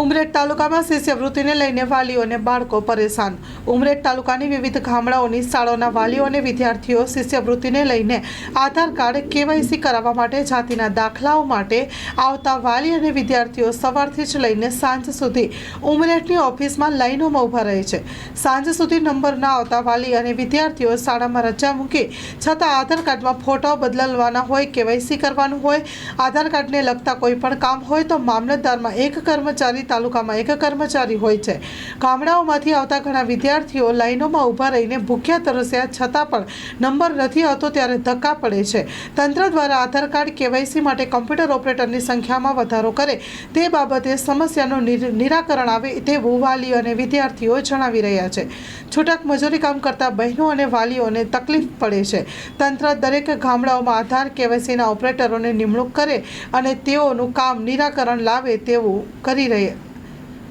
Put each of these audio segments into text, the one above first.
ઉમરેઠ તાલુકામાં શિષ્યવૃત્તિને લઈને વાલીઓ અને બાળકો પરેશાન. ઉમરેઠ તાલુકાની વિવિધ ગામડાઓની શાળાઓના વાલીઓ અને વિદ્યાર્થીઓ શિષ્યવૃત્તિને લઈને આધાર કાર્ડ, કેવાયસી કરાવવા માટે જાતિના દાખલાઓ માટે આવતા વાલી અને વિદ્યાર્થીઓ સવારથી જ લઈને સાંજ સુધી ઉમરેઠની ઓફિસમાં લાઈનોમાં ઊભા રહે છે. સાંજ સુધી નંબર ના આવતા વાલી અને વિદ્યાર્થીઓ શાળામાં રજા મૂકી છતાં આધાર કાર્ડમાં ફોટો બદલવાના હોય, કેવાયસી કરવાનું હોય, આધાર કાર્ડને લગતા કોઈ પણ કામ હોય તો મામલતદારમાં એક કર્મચારી તાલુકામાં એક કર્મચારી હોય છે. ગામડાઓમાંથી આવતા ઘણા વિદ્યાર્થીઓ લાઈનોમાં ઊભા રહીને ભૂખ્યા તરસ્યા, છતાં પણ નંબર નથી આવતો ત્યારે ધક્કા પડે છે. તંત્ર દ્વારા આધાર કાર્ડ, કેવાયસી માટે કમ્પ્યુટર ઓપરેટરની સંખ્યામાં વધારો કરે તે બાબતે સમસ્યાનું નિર- નિરાકરણ આવે તેવું વાલીઓ અને વિદ્યાર્થીઓ જણાવી રહ્યા છે. છૂટક મજૂરી કામ કરતા બહેનો અને વાલીઓને તકલીફ પડે છે. તંત્ર દરેક ગામડાઓમાં આધાર, કેવાયસીના ઓપરેટરોને નિમણૂક કરે અને તેઓનું કામ નિરાકરણ લાવે તેવું કરી રહે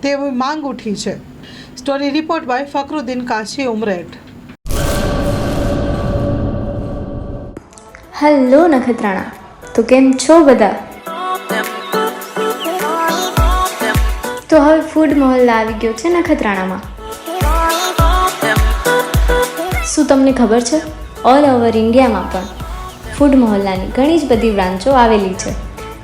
તેવી માંગ ઉઠી છે. Story report by Fakruddin Kashi Umreth hello Nakhatrana તો કેમ છો બધા? તો હવે ફૂડ મહોલ્લા આવી ગયો છે નખત્રાણામાં. શું તમને ખબર છે? ઓલ ઓવર ઇન્ડિયામાં પણ ફૂડ મહોલ્લાની ઘણી જ બધી બ્રાન્ચો આવેલી છે.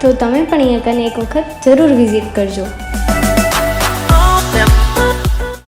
તો તમે પણ અહીંયા કને એક વખત જરૂર વિઝિટ કરજો.